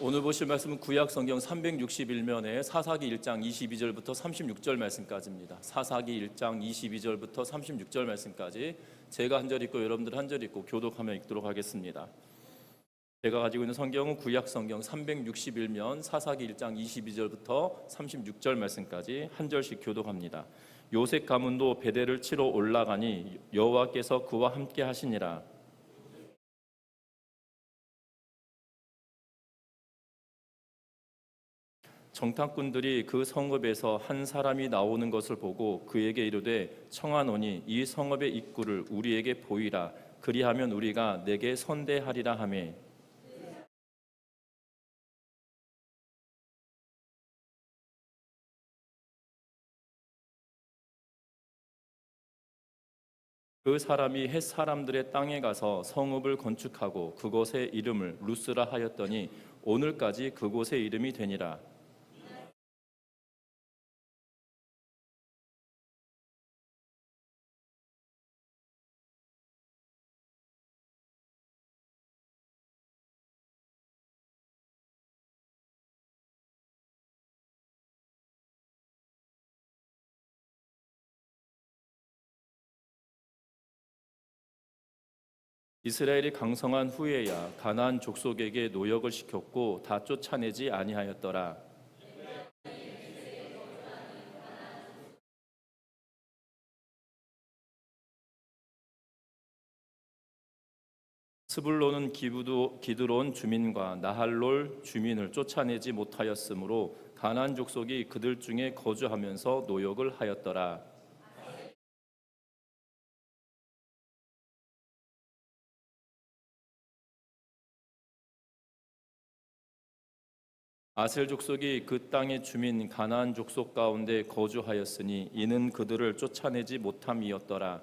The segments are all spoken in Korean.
오늘 보실 말씀은 구약 성경 361면에 사사기 1장 22절부터 36절 말씀까지입니다. 사사기 1장 22절부터 36절 말씀까지 제가 한 절 읽고 여러분들 한 절 읽고 교독하며 읽도록 하겠습니다. 제가 가지고 있는 성경은 구약 성경 361면 사사기 1장 22절부터 36절 말씀까지 한 절씩 교독합니다. 요셉 가문도 베델을 치러 올라가니 여호와께서 그와 함께 하시니라. 정탐꾼들이 그 성읍에서 한 사람이 나오는 것을 보고 그에게 이르되 청하노니 이 성읍의 입구를 우리에게 보이라. 그리하면 우리가 내게 선대하리라 하매. 그 사람이 햇 사람들의 땅에 가서 성읍을 건축하고 그곳의 이름을 루스라 하였더니 오늘까지 그곳의 이름이 되니라 이스라엘이 강성한 후에야 가나안 족속에게 노역을 시켰고 다 쫓아내지 아니하였더라. 스불론은 기부도 기드론 주민과 나할롤 주민을 쫓아내지 못하였으므로 가나안 족속이 그들 중에 거주하면서 노역을 하였더라. 아셀 족속이 그 땅의 주민 가나안 족속 가운데 거주하였으니 이는 그들을 쫓아내지 못함이었더라.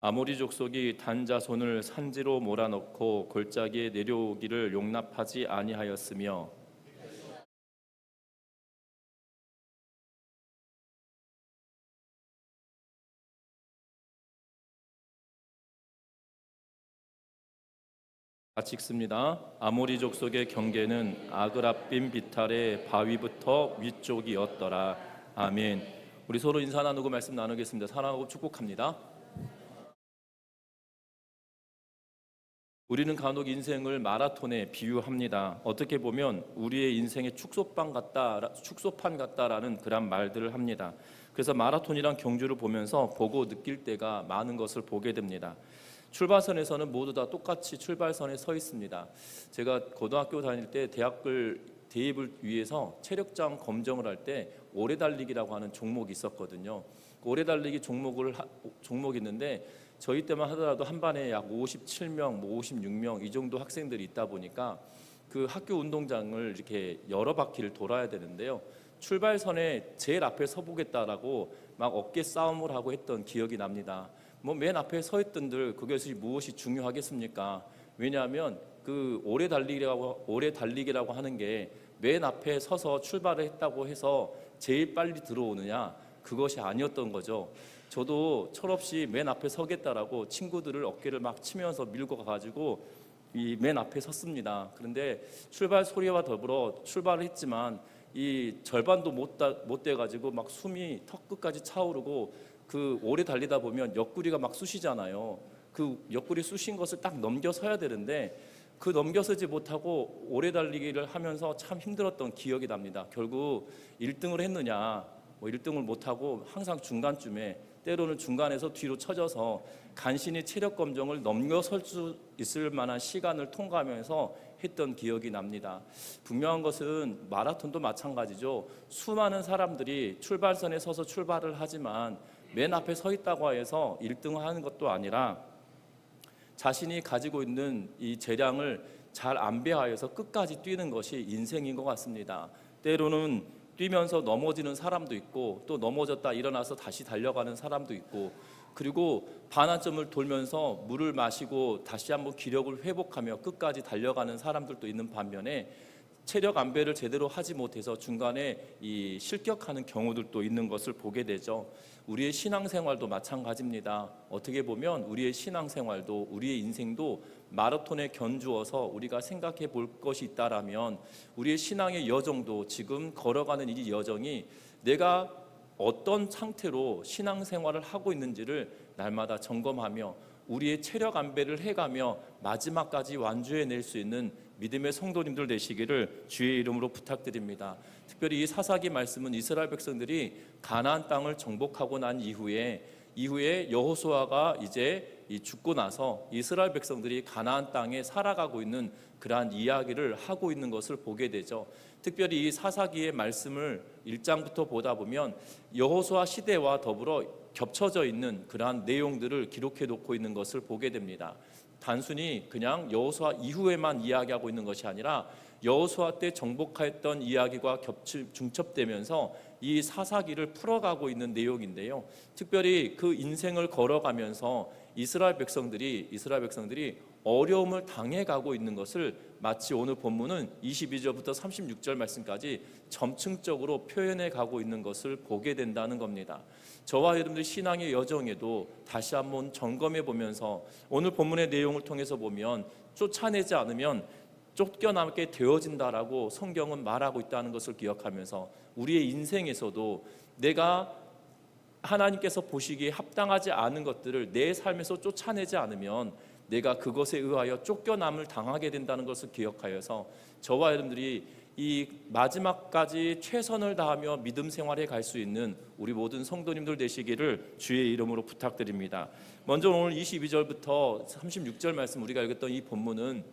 아모리 족속이 단자손을 산지로 몰아넣고 골짜기에 내려오기를 용납하지 아니하였으며 같이 읽습니다. 아모리 족속의 경계는 아그라빔 비탈의 바위부터 위쪽이었더라. 아멘. 우리 서로 인사 나누고 말씀 나누겠습니다. 사랑하고 축복합니다. 우리는 간혹 인생을 마라톤에 비유합니다. 어떻게 보면 우리의 인생의 축소판 같다, 축소판 같다라는 그런 말들을 합니다. 그래서 마라톤이란 경주를 보면서 보고 느낄 때가 많은 것을 보게 됩니다. 출발선에서는 모두 다 똑같이 출발선에 서 있습니다. 제가 고등학교 다닐 때 대학을 대입을 위해서 체력장 검정을 할 때 오래 달리기라고 하는 종목이 있었거든요. 그 오래 달리기 종목을 하, 종목이 있는데 저희 때만 하더라도 한 반에 약 57명, 뭐 56명 이 정도 학생들이 있다 보니까 그 학교 운동장을 이렇게 여러 바퀴를 돌아야 되는데요. 출발선에 제일 앞에 서보겠다라고 막 어깨 싸움을 하고 했던 기억이 납니다. 뭐 맨 앞에 서 있던들 그것이 무엇이 중요하겠습니까? 왜냐하면 그 오래 달리기라고 오래 달리기라고 하는 게 맨 앞에 서서 출발을 했다고 해서 제일 빨리 들어오느냐 그것이 아니었던 거죠. 저도 철없이 맨 앞에 서겠다라고 친구들을 어깨를 막 치면서 밀고 가가지고 이 맨 앞에 섰습니다. 그런데 출발 소리와 더불어 출발을 했지만 이 절반도 못 돼가지고 막 숨이 턱 끝까지 차오르고 그 오래 달리다 보면 옆구리가 막 쑤시잖아요. 그 옆구리 쑤신 것을 딱 넘겨서야 되는데 그 넘겨서지 못하고 오래 달리기를 하면서 참 힘들었던 기억이 납니다. 결국 1등을 했느냐, 뭐 1등을 못하고 항상 중간쯤에 때로는 중간에서 뒤로 쳐져서 간신히 체력 검정을 넘겨설 수 있을 만한 시간을 통과하면서 했던 기억이 납니다. 분명한 것은 마라톤도 마찬가지죠. 수많은 사람들이 출발선에 서서 출발을 하지만 맨 앞에 서 있다고 해서 1등을 하는 것도 아니라 자신이 가지고 있는 이 재량을 잘 안배하여서 끝까지 뛰는 것이 인생인 것 같습니다. 때로는 뛰면서 넘어지는 사람도 있고 또 넘어졌다 일어나서 다시 달려가는 사람도 있고 그리고 반환점을 돌면서 물을 마시고 다시 한번 기력을 회복하며 끝까지 달려가는 사람들도 있는 반면에 체력 안배를 제대로 하지 못해서 중간에 이 실격하는 경우들도 있는 것을 보게 되죠. 우리의 신앙생활도 마찬가지입니다. 어떻게 보면 우리의 신앙생활도 우리의 인생도 마라톤에 견주어서 우리가 생각해 볼 것이 있다라면 우리의 신앙의 여정도 지금 걸어가는 이 여정이 내가 어떤 상태로 신앙생활을 하고 있는지를 날마다 점검하며 우리의 체력 안배를 해가며 마지막까지 완주해낼 수 있는 믿음의 성도님들 되시기를 주의 이름으로 부탁드립니다. 특별히 이 사사기 말씀은 이스라엘 백성들이 가나안 땅을 정복하고 난 이후에 이후에 여호수아가 이제 이 죽고 나서 이스라엘 백성들이 가나안 땅에 살아가고 있는 그러한 이야기를 하고 있는 것을 보게 되죠. 특별히 이 사사기의 말씀을 1장부터 보다 보면 여호수아 시대와 더불어 겹쳐져 있는 그러한 내용들을 기록해 놓고 있는 것을 보게 됩니다. 단순히 그냥 여호수아 이후에만 이야기하고 있는 것이 아니라 여호수아 때 정복했던 이야기와 겹치 중첩되면서 이 사사기를 풀어가고 있는 내용인데요. 특별히 그 인생을 걸어가면서 이스라엘 백성들이 이스라엘 백성들이 어려움을 당해가고 있는 것을 마치 오늘 본문은 22절부터 36절 말씀까지 점층적으로 표현해 가고 있는 것을 보게 된다는 겁니다. 저와 여러분들 신앙의 여정에도 다시 한번 점검해 보면서 오늘 본문의 내용을 통해서 보면 쫓아내지 않으면 쫓겨나게 되어진다라고 성경은 말하고 있다는 것을 기억하면서 우리의 인생에서도 내가 하나님께서 보시기에 합당하지 않은 것들을 내 삶에서 쫓아내지 않으면 내가 그것에 의하여 쫓겨남을 당하게 된다는 것을 기억하여서 저와 여러분들이 이 마지막까지 최선을 다하며 믿음 생활에 갈 수 있는 우리 모든 성도님들 되시기를 주의 이름으로 부탁드립니다. 먼저 오늘 22절부터 36절 말씀 우리가 읽었던 이 본문은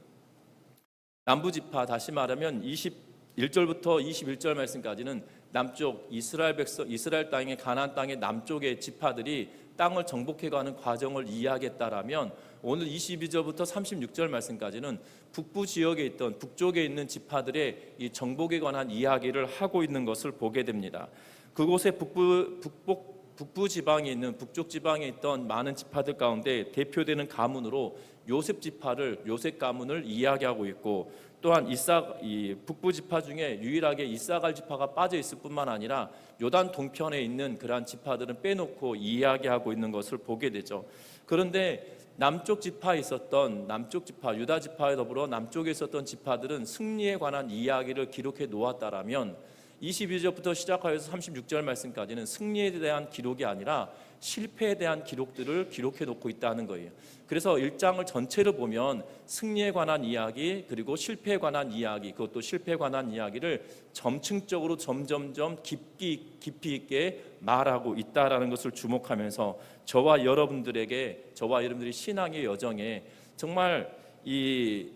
남부 지파 다시 말하면 21절부터 21절 말씀까지는 남쪽 이스라엘 백성 이스라엘 땅의 가나안 땅의 남쪽의 지파들이 땅을 정복해 가는 과정을 이야기했다라면 오늘 22절부터 36절 말씀까지는 북부 지역에 있던 북쪽에 있는 지파들의 이 정복에 관한 이야기를 하고 있는 것을 보게 됩니다. 그곳에 북부 북복 북부 지방에 있는 북쪽 지방에 있던 많은 지파들 가운데 대표되는 가문으로 요셉 지파를 요셉 가문을 이야기하고 있고 또한 이사 이 북부 지파 중에 유일하게 이사갈 지파가 빠져 있을 뿐만 아니라 요단 동편에 있는 그러한 지파들은 빼놓고 이야기하고 있는 것을 보게 되죠. 그런데 남쪽 지파에 있었던 남쪽 지파 유다 지파에 더불어 남쪽에 있었던 지파들은 승리에 관한 이야기를 기록해 놓았다라면 22절부터 시작하여서 36절 말씀까지는 승리에 대한 기록이 아니라 실패에 대한 기록들을 기록해 놓고 있다는 거예요. 그래서 1장을 전체를 보면 승리에 관한 이야기 그리고 실패에 관한 이야기 그것도 실패에 관한 이야기를 점층적으로 점점점 깊이 깊이 있게 말하고 있다라는 것을 주목하면서 저와 여러분들에게 저와 여러분들이 신앙의 여정에 정말 이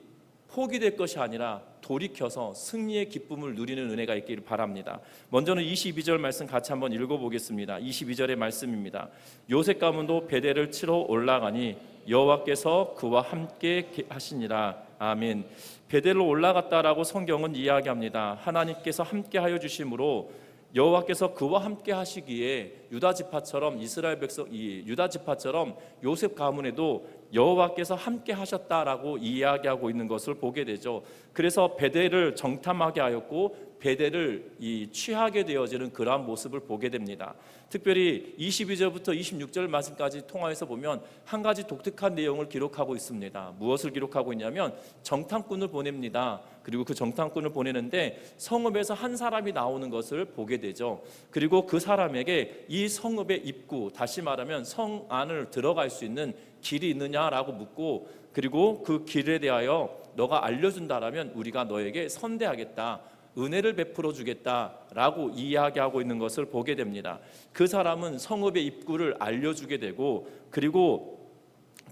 포기될 것이 아니라 돌이켜서 승리의 기쁨을 누리는 은혜가 있기를 바랍니다. 먼저는 22절 말씀 같이 한번 읽어보겠습니다. 22절의 말씀입니다. 요셉 가문도 베델을 치러 올라가니 여호와께서 그와 함께 하시니라. 아멘. 베델로 올라갔다라고 성경은 이야기합니다. 하나님께서 함께하여 주심으로 여호와께서 그와 함께 하시기에 유다 지파처럼 이스라엘 백성 이 유다 지파처럼 요셉 가문에도 여호와께서 함께 하셨다라고 이야기하고 있는 것을 보게 되죠. 그래서 베델을 정탐하게 하였고 베델을 이 취하게 되어지는 그러한 모습을 보게 됩니다. 특별히 22절부터 26절 말씀까지 통하여서 보면 한 가지 독특한 내용을 기록하고 있습니다. 무엇을 기록하고 있냐면 정탐꾼을 보냅니다. 그리고 그 정탐꾼을 보내는데 성읍에서 한 사람이 나오는 것을 보게 되죠. 그리고 그 사람에게 이 성읍의 입구, 다시 말하면 성 안을 들어갈 수 있는 길이 있느냐라고 묻고 그리고 그 길에 대하여 너가 알려준다라면 우리가 너에게 선대하겠다. 은혜를 베풀어 주겠다라고 이야기하고 있는 것을 보게 됩니다. 그 사람은 성읍의 입구를 알려주게 되고 그리고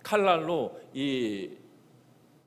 칼날로 이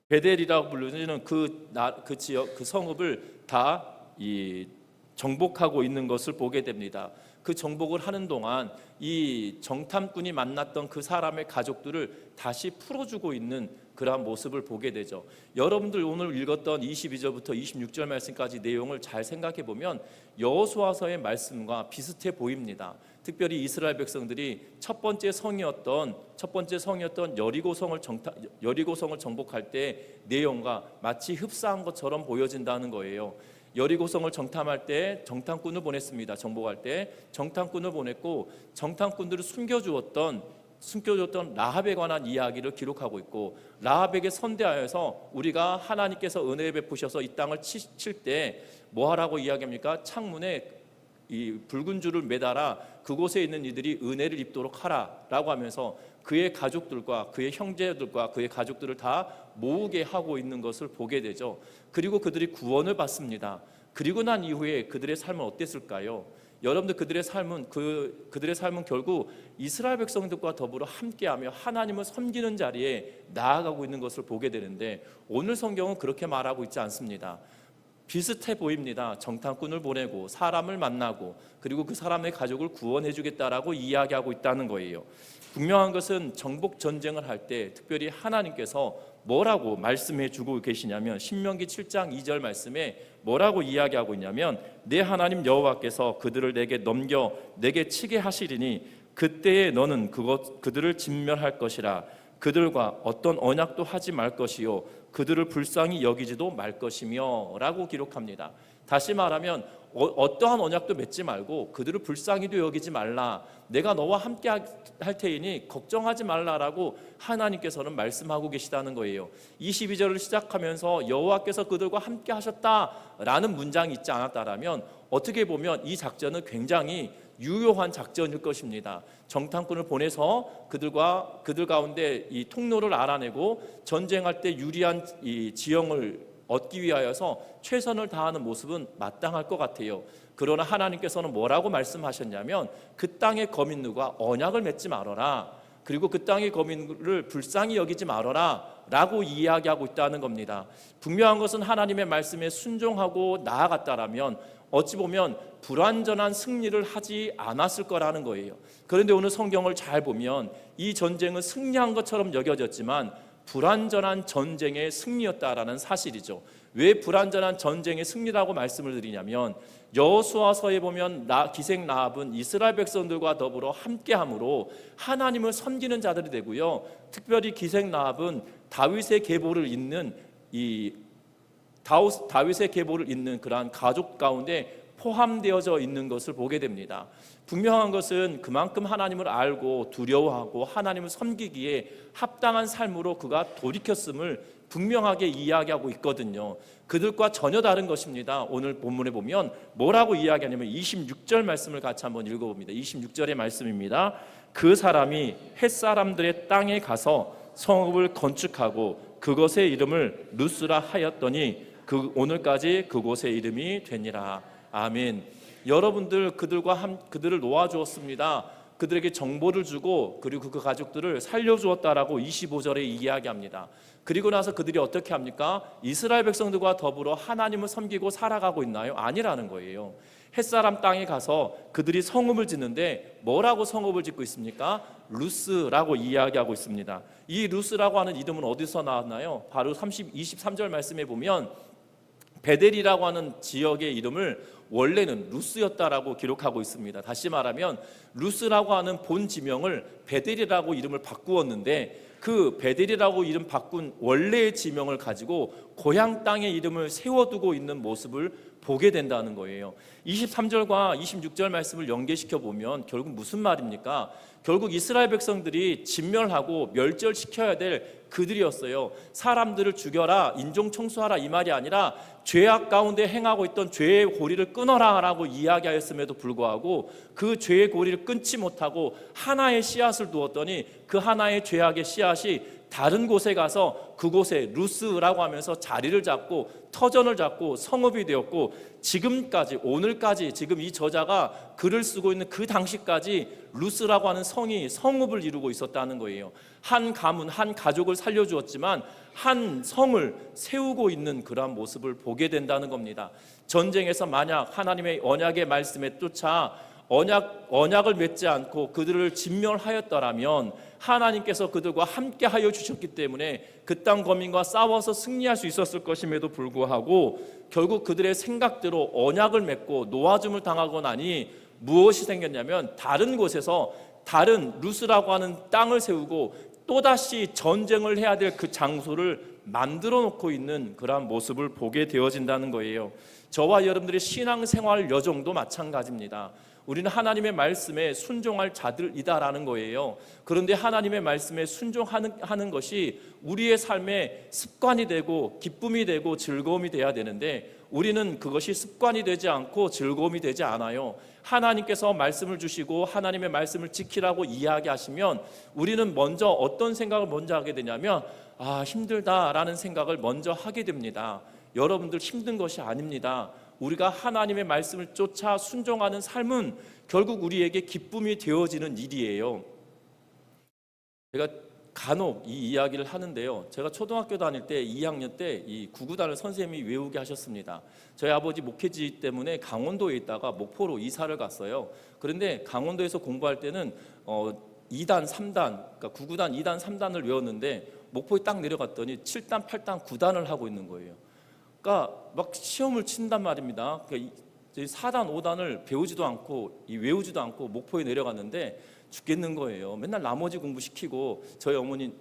베델이라고 불리는 그, 나, 그 지역 그 성읍을 다 이 정복하고 있는 것을 보게 됩니다. 그 정복을 하는 동안 이 정탐꾼이 만났던 그 사람의 가족들을 다시 풀어주고 있는 그러한 모습을 보게 되죠. 여러분들 오늘 읽었던 22절부터 26절 말씀까지 내용을 잘 생각해 보면 여호수아서의 말씀과 비슷해 보입니다. 특별히 이스라엘 백성들이 첫 번째 성이었던 첫 번째 성이었던 여리고성을 정타, 여리고성을 정복할 때 내용과 마치 흡사한 것처럼 보여진다는 거예요. 여리고성을 정탐할 때 정탐꾼을 보냈습니다. 정복할 때 정탐꾼을 보냈고 정탐꾼들을 숨겨주었던 숨겨줬던 라합에 관한 이야기를 기록하고 있고 라합에게 선대하여서 우리가 하나님께서 은혜 베푸셔서 이 땅을 칠 때 뭐하라고 이야기합니까? 창문에 이 붉은 줄을 매달아 그곳에 있는 이들이 은혜를 입도록 하라라고 하면서 그의 가족들과 그의 형제들과 그의 가족들을 다 모으게 하고 있는 것을 보게 되죠. 그리고 그들이 구원을 받습니다. 그리고 난 이후에 그들의 삶은 어땠을까요? 여러분들 그들의 삶은 그 그들의 삶은 결국 이스라엘 백성들과 더불어 함께하며 하나님을 섬기는 자리에 나아가고 있는 것을 보게 되는데 오늘 성경은 그렇게 말하고 있지 않습니다. 비슷해 보입니다. 정탐꾼을 보내고 사람을 만나고 그리고 그 사람의 가족을 구원해 주겠다라고 이야기하고 있다는 거예요. 분명한 것은 정복 전쟁을 할 때 특별히 하나님께서 뭐라고 말씀해 주고 계시냐면 신명기 7장 2절 말씀에 뭐라고 이야기하고 있냐면 내 하나님 여호와께서 그들을 내게 넘겨 내게 치게 하시리니 그때에 너는 그것 그들을 진멸할 것이라 그들과 어떤 언약도 하지 말 것이요 그들을 불쌍히 여기지도 말 것이며라고 기록합니다. 다시 말하면 어, 떠한 언약도 맺지 말고 그들을 불쌍히도 여기지 말라. 내가 너와 함께 할 테이니 걱정하지 말라라고 하나님께서는 말씀하고 계시다는 거예요. 22절을 시작하면서 여호와께서 그들과 함께 하셨다라는 문장이 있지 않았다라면 어떻게 보면 이 작전은 굉장히 유효한 작전일 것입니다. 정탐꾼을 보내서 그들과 그들 가운데 이 통로를 알아내고 전쟁할 때 유리한 이 지형을 얻기 위하여서 최선을 다하는 모습은 마땅할 것 같아요. 그러나 하나님께서는 뭐라고 말씀하셨냐면 그 땅의 거민 누가 언약을 맺지 말아라. 그리고 그 땅의 거민을 불쌍히 여기지 말아라. 라고 이야기하고 있다는 겁니다. 분명한 것은 하나님의 말씀에 순종하고 나아갔다라면 어찌 보면 불완전한 승리를 하지 않았을 거라는 거예요. 그런데 오늘 성경을 잘 보면 이 전쟁은 승리한 것처럼 여겨졌지만 불완전한 전쟁의 승리였다라는 사실이죠. 왜 불완전한 전쟁의 승리라고 말씀을 드리냐면 여호수아서에 보면 나 기생 라합은 이스라엘 백성들과 더불어 함께함으로 하나님을 섬기는 자들이 되고요. 특별히 기생 라합은 다윗의 계보를 잇는 이 다윗의 계보를 잇는 그러한 가족 가운데 포함되어져 있는 것을 보게 됩니다. 분명한 것은 그만큼 하나님을 알고 두려워하고 하나님을 섬기기에 합당한 삶으로 그가 돌이켰음을 분명하게 이야기하고 있거든요. 그들과 전혀 다른 것입니다. 오늘 본문에 보면 뭐라고 이야기하냐면 26절 말씀을 같이 한번 읽어봅니다. 26절의 말씀입니다. 그 사람이 햇사람들의 땅에 가서 성읍을 건축하고 그것의 이름을 루스라 하였더니 그 오늘까지 그곳의 이름이 되니라. 아멘. 여러분들 그들과 함 그들을 놓아 주었습니다. 그들에게 정보를 주고 그리고 그 가족들을 살려 주었다라고 25절에 이야기합니다. 그리고 나서 그들이 어떻게 합니까? 이스라엘 백성들과 더불어 하나님을 섬기고 살아가고 있나요? 아니라는 거예요. 햇사람 땅에 가서 그들이 성읍을 짓는데 뭐라고 성읍을 짓고 있습니까? 루스라고 이야기하고 있습니다. 이 루스라고 하는 이름은 어디서 나왔나요? 바로 30, 23절 말씀에 보면 베델이라고 하는 지역의 이름을 원래는 루스였다라고 기록하고 있습니다. 다시 말하면 루스라고 하는 본 지명을 베델이라고 이름을 바꾸었는데 그 베델이라고 이름 바꾼 원래의 지명을 가지고 고향 땅의 이름을 세워두고 있는 모습을 보게 된다는 거예요. 23절과 26절 말씀을 연계시켜 보면 결국 무슨 말입니까? 결국 이스라엘 백성들이 진멸하고 멸절시켜야 될 그들이었어요. 사람들을 죽여라, 인종 청소하라 이 말이 아니라 죄악 가운데 행하고 있던 죄의 고리를 끊어라라고 이야기하였음에도 불구하고 그 죄의 고리를 끊지 못하고 하나의 씨앗을 두었더니 그 하나의 죄악의 씨앗이 다른 곳에 가서 그곳에 루스라고 하면서 자리를 잡고 터전을 잡고 성읍이 되었고 지금까지 오늘까지 지금 이 저자가 글을 쓰고 있는 그 당시까지 루스라고 하는 성이 성읍을 이루고 있었다는 거예요. 한 가문 한 가족을 살려 주었지만 한 성을 세우고 있는 그러한 모습을 보게 된다는 겁니다. 전쟁에서 만약 하나님의 언약의 말씀에 쫓아 언약 언약을 맺지 않고 그들을 진멸하였더라면 하나님께서 그들과 함께 하여 주셨기 때문에 그 땅 거민과 싸워서 승리할 수 있었을 것임에도 불구하고 결국 그들의 생각대로 언약을 맺고 노아줌을 당하고 나니 무엇이 생겼냐면 다른 곳에서 다른 루스라고 하는 땅을 세우고 또다시 전쟁을 해야 될 그 장소를 만들어 놓고 있는 그러한 모습을 보게 되어진다는 거예요. 저와 여러분들의 신앙생활 여정도 마찬가지입니다. 우리는 하나님의 말씀에 순종할 자들이다라는 거예요. 그런데 하나님의 말씀에 순종하는 하는 것이 우리의 삶의 습관이 되고 기쁨이 되고 즐거움이 돼야 되는데 우리는 그것이 습관이 되지 않고 즐거움이 되지 않아요. 하나님께서 말씀을 주시고 하나님의 말씀을 지키라고 이야기하시면 우리는 먼저 어떤 생각을 먼저 하게 되냐면 아, 힘들다라는 생각을 먼저 하게 됩니다. 여러분들 힘든 것이 아닙니다. 우리가 하나님의 말씀을 쫓아 순종하는 삶은 결국 우리에게 기쁨이 되어지는 일이에요. 제가 간혹 이 이야기를 하는데요. 제가 초등학교 다닐 때 2학년 때 이 구구단을 선생님이 외우게 하셨습니다. 저희 아버지 목회지 때문에 강원도에 있다가 목포로 이사를 갔어요. 그런데 강원도에서 공부할 때는 어 2단, 3단, 그러니까 구구단 2단, 3단을 외웠는데 목포에 딱 내려갔더니 7단, 8단, 9단을 하고 있는 거예요. 그러니까 막 시험을 친단 말입니다. 그러니까 이 4단, 5단을 배우지도 않고 이 외우지도 않고 목포에 내려갔는데 죽겠는 거예요. 맨날 나머지 공부 시키고 저희 어머니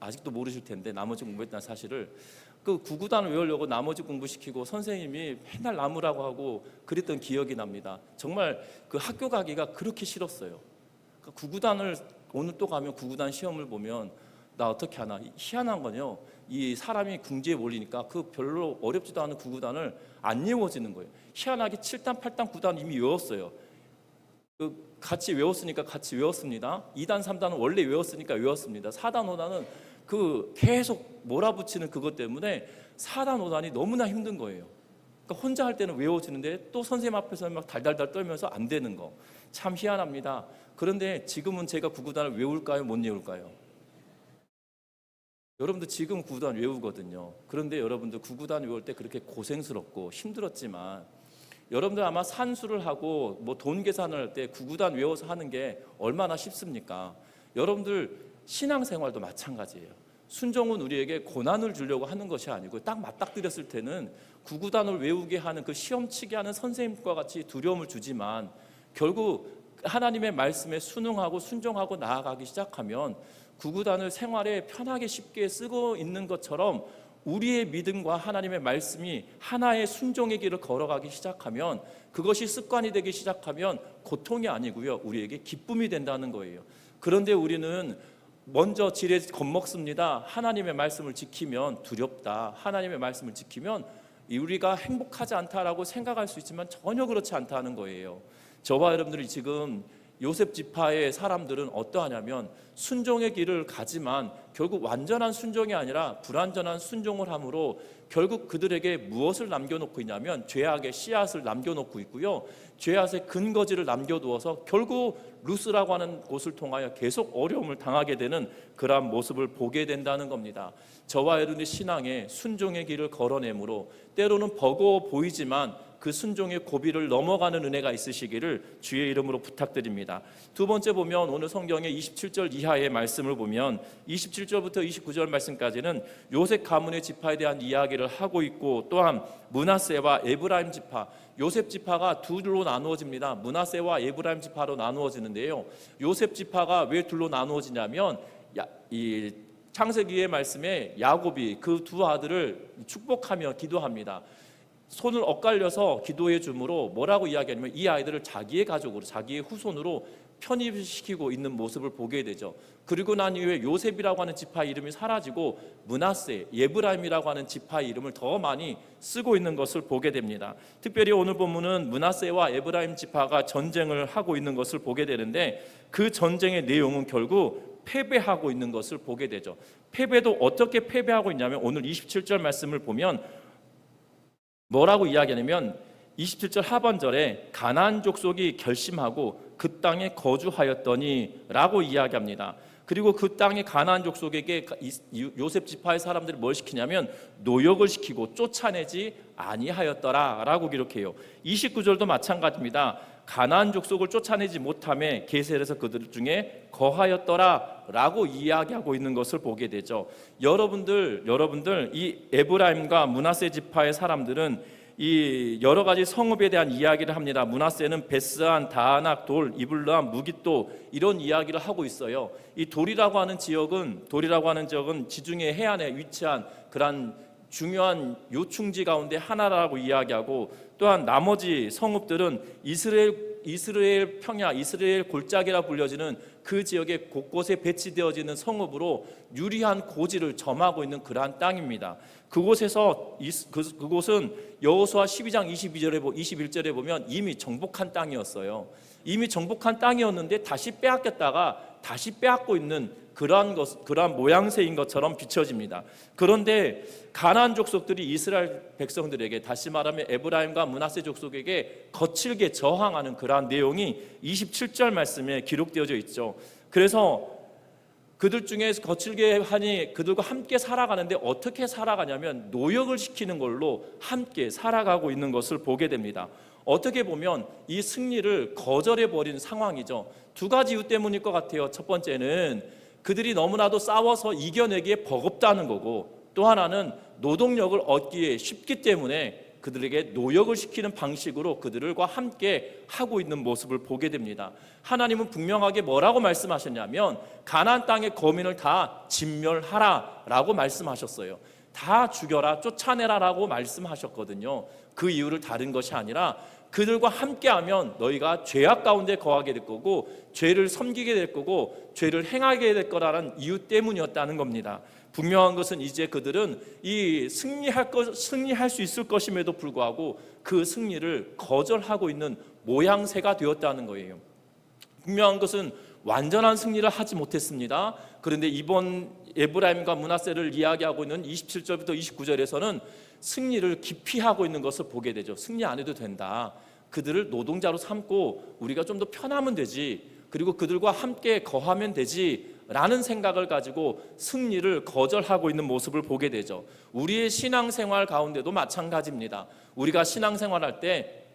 아직도 모르실 텐데 나머지 공부했다는 사실을 그 구구단을 외우려고 나머지 공부 시키고 선생님이 맨날 나무라고 하고 그랬던 기억이 납니다. 정말 그 학교 가기가 그렇게 싫었어요. 그러니까 구구단을 오늘 또 가면 구구단 시험을 보면 나 어떻게 하나 희한한 건요. 이 사람이 궁지에 몰리니까 그 별로 어렵지도 않은 구구단을 안 외워지는 거예요. 희한하게 7단, 8단, 9단 이미 외웠어요. 그 같이 외웠으니까 같이 외웠습니다. 2단, 3단은 원래 외웠으니까 외웠습니다. 4단, 5단은 그 계속 몰아붙이는 그것 때문에 4단, 5단이 너무나 힘든 거예요. 그러니까 혼자 할 때는 외워지는데 또 선생님 앞에서 막 달달달 떨면서 안 되는 거. 참 희한합니다. 그런데 지금은 제가 구구단을 외울까요? 못 외울까요? 여러분들 지금 구구단 외우거든요. 그런데 여러분들 구구단 외울 때 그렇게 고생스럽고 힘들었지만 여러분들 아마 산수를 하고 뭐 돈 계산을 할 때 구구단 외워서 하는 게 얼마나 쉽습니까? 여러분들 신앙생활도 마찬가지예요. 순종은 우리에게 고난을 주려고 하는 것이 아니고 딱 맞닥뜨렸을 때는 구구단을 외우게 하는 그 시험치게 하는 선생님과 같이 두려움을 주지만 결국 하나님의 말씀에 순응하고 순종하고 나아가기 시작하면 구구단을 생활에 편하게 쉽게 쓰고 있는 것처럼 우리의 믿음과 하나님의 말씀이 하나의 순종의 길을 걸어가기 시작하면 그것이 습관이 되기 시작하면 고통이 아니고요. 우리에게 기쁨이 된다는 거예요. 그런데 우리는 먼저 지레 겁먹습니다. 하나님의 말씀을 지키면 두렵다. 하나님의 말씀을 지키면 우리가 행복하지 않다라고 생각할 수 있지만 전혀 그렇지 않다는 거예요. 저와 여러분들이 지금 요셉 지파의 사람들은 어떠하냐면 순종의 길을 가지만 결국 완전한 순종이 아니라 불완전한 순종을 함으로 결국 그들에게 무엇을 남겨놓고 있냐면 죄악의 씨앗을 남겨놓고 있고요. 죄악의 근거지를 남겨두어서 결국 루스라고 하는 곳을 통하여 계속 어려움을 당하게 되는 그러한 모습을 보게 된다는 겁니다. 저와 여러분의 신앙에 순종의 길을 걸어내므로 때로는 버거워 보이지만 그 순종의 고비를 넘어가는 은혜가 있으시기를 주의 이름으로 부탁드립니다. 두 번째 보면 오늘 성경의 27절 이하의 말씀을 보면 27절부터 29절 말씀까지는 요셉 가문의 지파에 대한 이야기를 하고 있고 또한 문하세와 에브라임 지파 요셉 지파가 둘로 나누어집니다. 문하세와 에브라임 지파로 나누어지는데요. 요셉 지파가 왜 둘로 나누어지냐면 야, 이 창세기의 말씀에 야곱이 그 두 아들을 축복하며 기도합니다. 손을 엇갈려서 기도해 주므로 뭐라고 이야기하냐면 이 아이들을 자기의 가족으로 자기의 후손으로 편입시키고 있는 모습을 보게 되죠. 그리고 난 이후에 요셉이라고 하는 지파 이름이 사라지고 문하세, 예브라임이라고 하는 지파 이름을 더 많이 쓰고 있는 것을 보게 됩니다. 특별히 오늘 본문은 문하세와 에브라임 지파가 전쟁을 하고 있는 것을 보게 되는데 그 전쟁의 내용은 결국 패배하고 있는 것을 보게 되죠. 패배도 어떻게 패배하고 있냐면 오늘 27절 말씀을 보면 뭐라고 이야기하냐면 27절 하반절에 가나안 족속이 결심하고 그 땅에 거주하였더니라고 이야기합니다. 그리고 그 땅의 가나안 족속에게 요셉 지파의 사람들이 뭘 시키냐면 노역을 시키고 쫓아내지 아니하였더라라고 기록해요. 29절도 마찬가지입니다. 가나안 족속을 쫓아내지 못함에 게셀에서 그들 중에 거하였더라라고 이야기하고 있는 것을 보게 되죠. 여러분들 여러분들 이 에브라임과 문하세 지파의 사람들은 이 여러 가지 성읍에 대한 이야기를 합니다. 문하세는 베스안, 다아낙, 돌, 이블람, 무깃도 이런 이야기를 하고 있어요. 이 돌이라고 하는 지역은 돌이라고 하는 지역은 지중해 해안에 위치한 그러한 중요한 요충지 가운데 하나라고 이야기하고 또한 나머지 성읍들은 이스라엘 이스라엘 평야, 이스라엘 골짜기라 불려지는 그 지역에 곳곳에 배치되어지는 성읍으로 유리한 고지를 점하고 있는 그러한 땅입니다. 그곳에서 이- 그, 그곳은 여호수아 12장 22절에 보- 21절에 보면 이미 정복한 땅이었어요. 이미 정복한 땅이었는데 다시 빼앗겼다가 다시 빼앗고 있는 그러한 것, 그러한 모양새인 것처럼 비춰집니다. 그런데 가나안 족속들이 이스라엘 백성들에게 다시 말하면 에브라임과 문하세 족속에게 거칠게 저항하는 그러한 내용이 27절 말씀에 기록되어져 있죠. 그래서 그들 중에 거칠게 하니 그들과 함께 살아가는데 어떻게 살아가냐면 노역을 시키는 걸로 함께 살아가고 있는 것을 보게 됩니다. 어떻게 보면 이 승리를 거절해 버린 상황이죠. 두 가지 이유 때문일 것 같아요. 첫 번째는 그들이 너무나도 싸워서 이겨내기에 버겁다는 거고 또 하나는 노동력을 얻기에 쉽기 때문에 그들에게 노역을 시키는 방식으로 그들과 함께 하고 있는 모습을 보게 됩니다. 하나님은 분명하게 뭐라고 말씀하셨냐면 가나안 땅의 거민을 다 진멸하라라고 말씀하셨어요. 다 죽여라, 쫓아내라라고 말씀하셨거든요. 그 이유를 다른 것이 아니라 그들과 함께하면 너희가 죄악 가운데 거하게 될 거고 죄를 섬기게 될 거고 죄를 행하게 될 거라는 이유 때문이었다는 겁니다. 분명한 것은 이제 그들은 이 승리할 것 승리할 수 있을 것임에도 불구하고 그 승리를 거절하고 있는 모양새가 되었다는 거예요. 분명한 것은 완전한 승리를 하지 못했습니다. 그런데 이번 에브라임과 문하세를 이야기하고 있는 27절부터 29절에서는 승리를 기피하고 있는 것을 보게 되죠. 승리 안 해도 된다. 그들을 노동자로 삼고 우리가 좀 더 편하면 되지. 그리고 그들과 함께 거하면 되지. 라는 생각을 가지고 승리를 거절하고 있는 모습을 보게 되죠. 우리의 신앙생활 가운데도 마찬가지입니다. 우리가 신앙생활할 때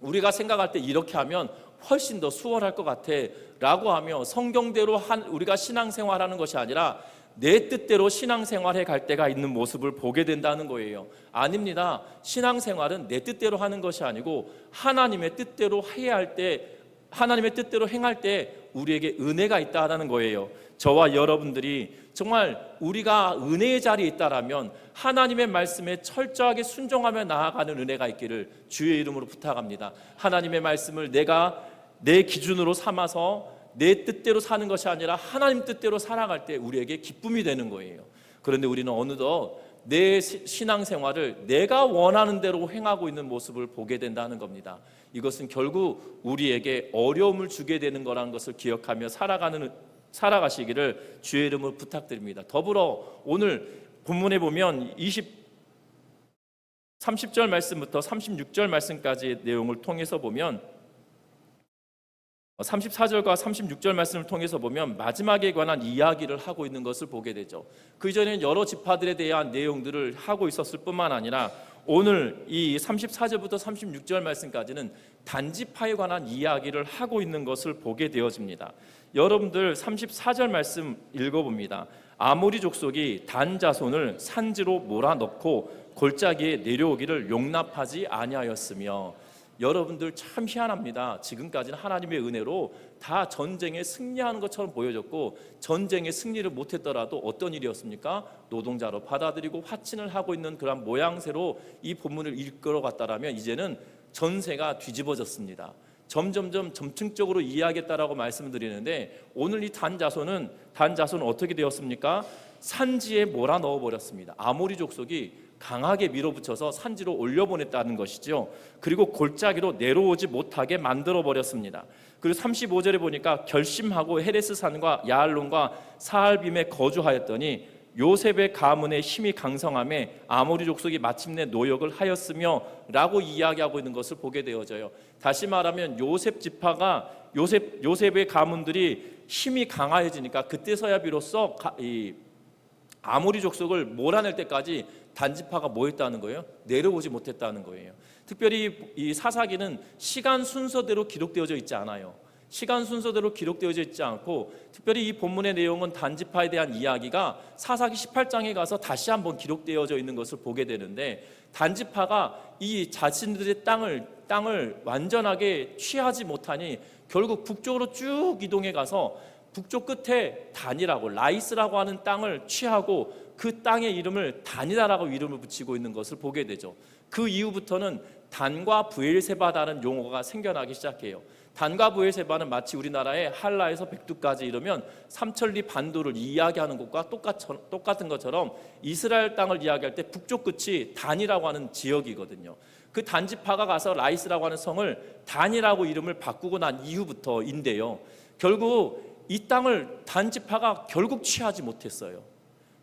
우리가 생각할 때 이렇게 하면 훨씬 더 수월할 것 같아 라고 하며 성경대로 한 우리가 신앙생활하는 것이 아니라 내 뜻대로 신앙생활해 갈 때가 있는 모습을 보게 된다는 거예요. 아닙니다. 신앙생활은 내 뜻대로 하는 것이 아니고 하나님의 뜻대로 해야 할 때 하나님의 뜻대로 행할 때 우리에게 은혜가 있다라는 거예요. 저와 여러분들이 정말 우리가 은혜의 자리에 있다라면 하나님의 말씀에 철저하게 순종하며 나아가는 은혜가 있기를 주의 이름으로 부탁합니다. 하나님의 말씀을 내가 내 기준으로 삼아서 내 뜻대로 사는 것이 아니라 하나님 뜻대로 살아갈 때 우리에게 기쁨이 되는 거예요. 그런데 우리는 어느덧 내 시- 신앙생활을 내가 원하는 대로 행하고 있는 모습을 보게 된다는 겁니다. 이것은 결국 우리에게 어려움을 주게 되는 거라는 것을 기억하며 살아가는 살아가시기를 주의 이름으로 부탁드립니다. 더불어 오늘 본문에 보면 20 30절 말씀부터 36절 말씀까지의 내용을 통해서 보면 34절과 36절 말씀을 통해서 보면 마지막에 관한 이야기를 하고 있는 것을 보게 되죠. 그 전에는 여러 지파들에 대한 내용들을 하고 있었을 뿐만 아니라 오늘 이 34절부터 36절 말씀까지는 단지파에 관한 이야기를 하고 있는 것을 보게 되어집니다. 여러분들 34절 말씀 읽어봅니다. 아모리 족속이 단 자손을 산지로 몰아넣고 골짜기에 내려오기를 용납하지 아니하였으며 여러분들 참 희한합니다. 지금까지는 하나님의 은혜로 다 전쟁에 승리하는 것처럼 보여졌고 전쟁에 승리를 못했더라도 어떤 일이었습니까? 노동자로 받아들이고 화친을 하고 있는 그런 모양새로 이 본문을 이끌어갔다라면 이제는 전세가 뒤집어졌습니다. 점점점 점층적으로 이해하겠다라고 말씀을 드리는데 오늘 이 단자손은 단자손은 어떻게 되었습니까? 산지에 몰아 넣어 버렸습니다. 아모리 족속이 강하게 밀어붙여서 산지로 올려보냈다는 것이죠. 그리고 골짜기로 내려오지 못하게 만들어 버렸습니다. 그리고 35절에 보니까 결심하고 헤레스 산과 야알론과 사알빔에 거주하였더니 요셉의 가문의 힘이 강성함에 아모리 족속이 마침내 노역을 하였으며라고 이야기하고 있는 것을 보게 되어져요. 다시 말하면 요셉 지파가 요셉 요셉의 가문들이 힘이 강화해지니까 그때서야 비로소 가- 이 아모리 족속을 몰아낼 때까지 단지파가 뭐 했다는 거예요? 내려오지 못했다는 거예요. 특별히 이 사사기는 시간 순서대로 기록되어져 있지 않아요. 시간 순서대로 기록되어져 있지 않고 특별히 이 본문의 내용은 단지파에 대한 이야기가 사사기 18장에 가서 다시 한번 기록되어져 있는 것을 보게 되는데 단지파가 이 자신들의 땅을 땅을 완전하게 취하지 못하니 결국 북쪽으로 쭉 이동해 가서 북쪽 끝에 단이라고 라이스라고 하는 땅을 취하고 그 땅의 이름을 단이다라고 이름을 붙이고 있는 것을 보게 되죠. 그 이후부터는 단과 부엘세바다는 용어가 생겨나기 시작해요. 단과 부엘세바는 마치 우리나라의 한라에서 백두까지 이르면 삼천리 반도를 이야기하는 것과 똑같은 것처럼 이스라엘 땅을 이야기할 때 북쪽 끝이 단이라고 하는 지역이거든요. 그 단지파가 가서 라이스라고 하는 성을 단이라고 이름을 바꾸고 난 이후부터인데요. 결국 이 땅을 단지파가 결국 취하지 못했어요.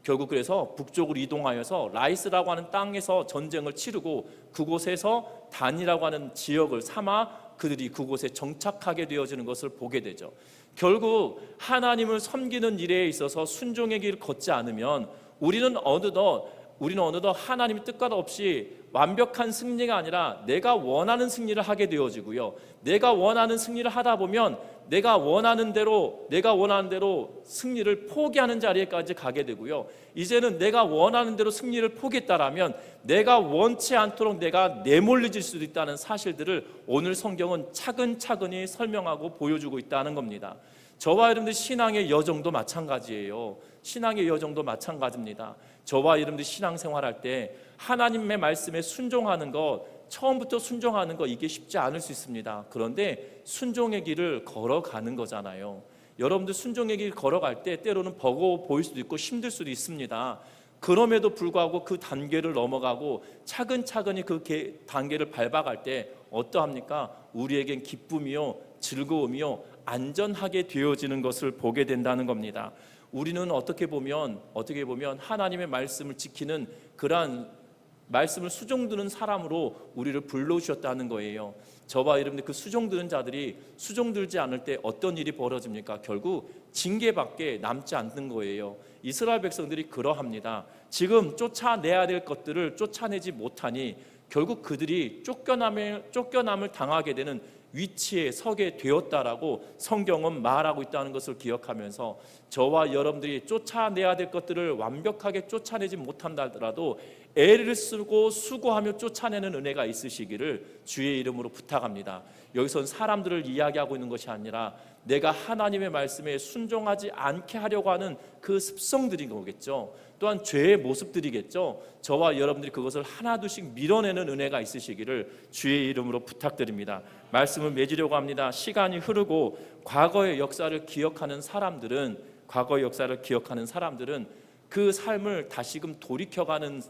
결국 그래서 북쪽으로 이동하여서 라이스라고 하는 땅에서 전쟁을 치르고 그곳에서 단이라고 하는 지역을 삼아 그들이 그곳에 정착하게 되어지는 것을 보게 되죠. 결국 하나님을 섬기는 일에 있어서 순종의 길을 걷지 않으면 우리는 어느덧 우리는 어느덧 하나님의 뜻과 없이 완벽한 승리가 아니라 내가 원하는 승리를 하게 되어지고요. 내가 원하는 승리를 하다 보면 내가 원하는 대로 내가 원하는 대로 승리를 포기하는 자리에까지 가게 되고요. 이제는 내가 원하는 대로 승리를 포기했다라면 내가 원치 않도록 내가 내몰려질 수도 있다는 사실들을 오늘 성경은 차근차근히 설명하고 보여주고 있다는 겁니다. 저와 여러분들 신앙의 여정도 마찬가지예요. 신앙의 여정도 마찬가지입니다. 저와 여러분들 신앙생활할 때 하나님의 말씀에 순종하는 것 처음부터 순종하는 거 이게 쉽지 않을 수 있습니다. 그런데 순종의 길을 걸어가는 거잖아요. 여러분들 순종의 길 걸어갈 때 때로는 버거워 보일 수도 있고 힘들 수도 있습니다. 그럼에도 불구하고 그 단계를 넘어가고 차근차근히 그 단계를 밟아갈 때 어떠합니까? 우리에겐 기쁨이요, 즐거움이요, 안전하게 되어지는 것을 보게 된다는 겁니다. 우리는 어떻게 보면 어떻게 보면 하나님의 말씀을 지키는 그러한 말씀을 수종드는 사람으로 우리를 불러주셨다는 거예요. 저와 여러분들 그 수종드는 자들이 수종들지 않을 때 어떤 일이 벌어집니까? 결국 징계밖에 남지 않는 거예요. 이스라엘 백성들이 그러합니다. 지금 쫓아내야 될 것들을 쫓아내지 못하니 결국 그들이 쫓겨남을 쫓겨남을 당하게 되는 위치에 서게 되었다라고 성경은 말하고 있다는 것을 기억하면서 저와 여러분들이 쫓아내야 될 것들을 완벽하게 쫓아내지 못한다더라도 애를 쓰고 수고하며 쫓아내는 은혜가 있으시기를 주의 이름으로 부탁합니다. 여기선 사람들을 이야기하고 있는 것이 아니라 내가 하나님의 말씀에 순종하지 않게 하려고 하는 그 습성들인 거겠죠. 또한 죄의 모습들이겠죠. 저와 여러분들이 그것을 하나둘씩 밀어내는 은혜가 있으시기를 주의 이름으로 부탁드립니다. 말씀을 맺으려고 합니다. 시간이 흐르고 과거의 역사를 기억하는 사람들은 과거의 역사를 기억하는 사람들은 그 삶을 다시금 돌이켜가는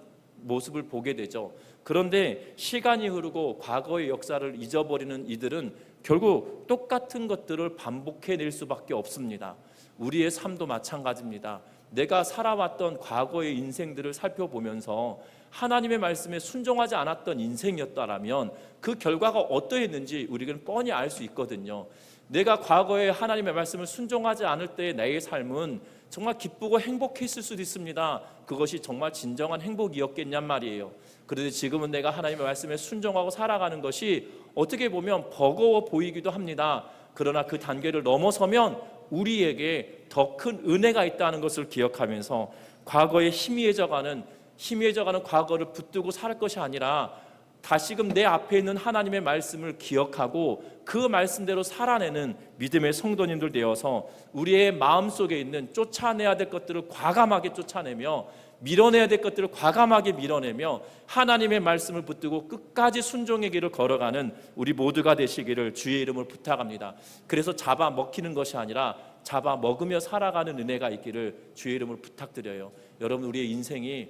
모습을 보게 되죠. 그런데 시간이 흐르고 과거의 역사를 잊어버리는 이들은 결국 똑같은 것들을 반복해낼 수밖에 없습니다. 우리의 삶도 마찬가지입니다. 내가 살아왔던 과거의 인생들을 살펴보면서 하나님의 말씀에 순종하지 않았던 인생이었다라면 그 결과가 어떠했는지 우리는 뻔히 알 수 있거든요. 내가 과거에 하나님의 말씀을 순종하지 않을 때의 나의 삶은 정말 기쁘고 행복했을 수도 있습니다. 그것이 정말 진정한 행복이었겠냔 말이에요. 그런데 지금은 내가 하나님의 말씀에 순종하고 살아가는 것이 어떻게 보면 버거워 보이기도 합니다. 그러나 그 단계를 넘어서면 우리에게 더 큰 은혜가 있다는 것을 기억하면서 과거에 희미해져가는 희미해져가는 과거를 붙들고 살 것이 아니라 다시금 내 앞에 있는 하나님의 말씀을 기억하고 그 말씀대로 살아내는 믿음의 성도님들 되어서 우리의 마음 속에 있는 쫓아내야 될 것들을 과감하게 쫓아내며 밀어내야 될 것들을 과감하게 밀어내며 하나님의 말씀을 붙들고 끝까지 순종의 길을 걸어가는 우리 모두가 되시기를 주의 이름을 부탁합니다. 그래서 잡아 먹히는 것이 아니라 잡아 먹으며 살아가는 은혜가 있기를 주의 이름을 부탁드려요. 여러분 우리의 인생이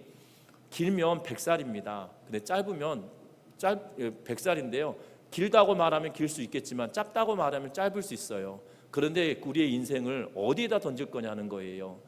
길면 백살입니다. 근데 짧으면 짧 예, 백살인데요. 길다고 말하면 길 수 있겠지만 짧다고 말하면 짧을 수 있어요. 그런데 우리의 인생을 어디에다 던질 거냐는 거예요.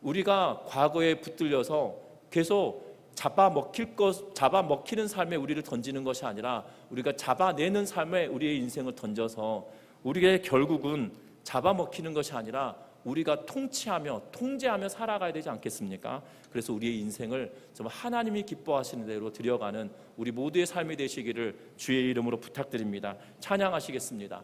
우리가 과거에 붙들려서 계속 잡아 먹힐 것, 잡아 먹히는 삶에 우리를 던지는 것이 아니라 우리가 잡아내는 삶에 우리의 인생을 던져서 우리의 결국은 잡아 먹히는 것이 아니라 우리가 통치하며 통제하며 살아가야 되지 않겠습니까? 그래서 우리의 인생을 정말 하나님이 기뻐하시는 대로 들여가는 우리 모두의 삶이 되시기를 주의 이름으로 부탁드립니다. 찬양하시겠습니다.